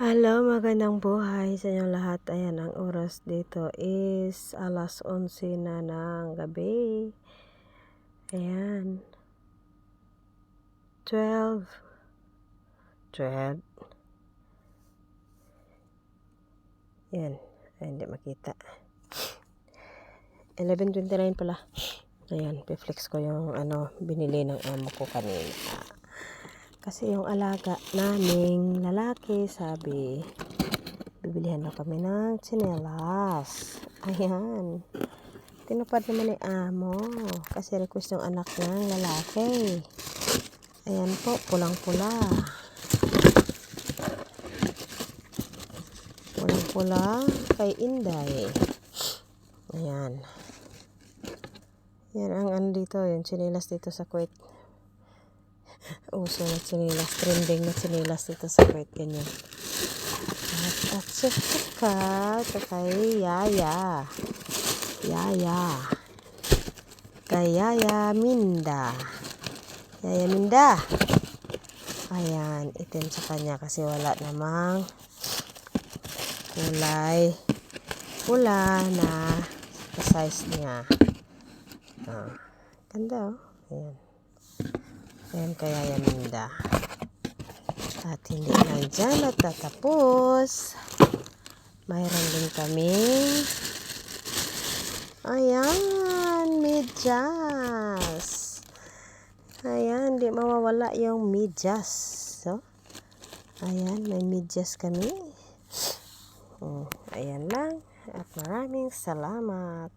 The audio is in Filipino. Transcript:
Hello, magandang buhay sa inyong lahat. Ayan, ang oras dito is alas 11 na ng gabi. Ayan. 12. 12. Ayan. Ay, hindi makita. 11.29 pala. Ayan, piflex ko yung ano, binili ng amo ko kanina. Kasi yung alaga naming lalaki, sabi, bibilihan daw kami ng tsinelas. Ayan. Tinupad naman ni amo. Kasi request ng anak niyang lalaki. Ayan po, pulang-pula. Pulang-pula kay Inday. Ayan. Yan ang ano dito, yung tsinelas dito sa Kuwait uso na sinilas, trending na sinilas dito sa Kuwait, ganyan. At at saka, ito kay Yaya. Yaya. Kay Yaya Minda. Yaya Minda. Ayan, itim sa kanya kasi wala namang kulay pula na size niya. Ah, ganda oh. Ayan. Ayan kaya Yaminda. At hindi lang dyan natatapos. Mayroon din kami. Ayan, medyas. Ayan, di mawawala yung medyas. So, ayan, may medyas kami. Oh, ayan lang. At maraming salamat.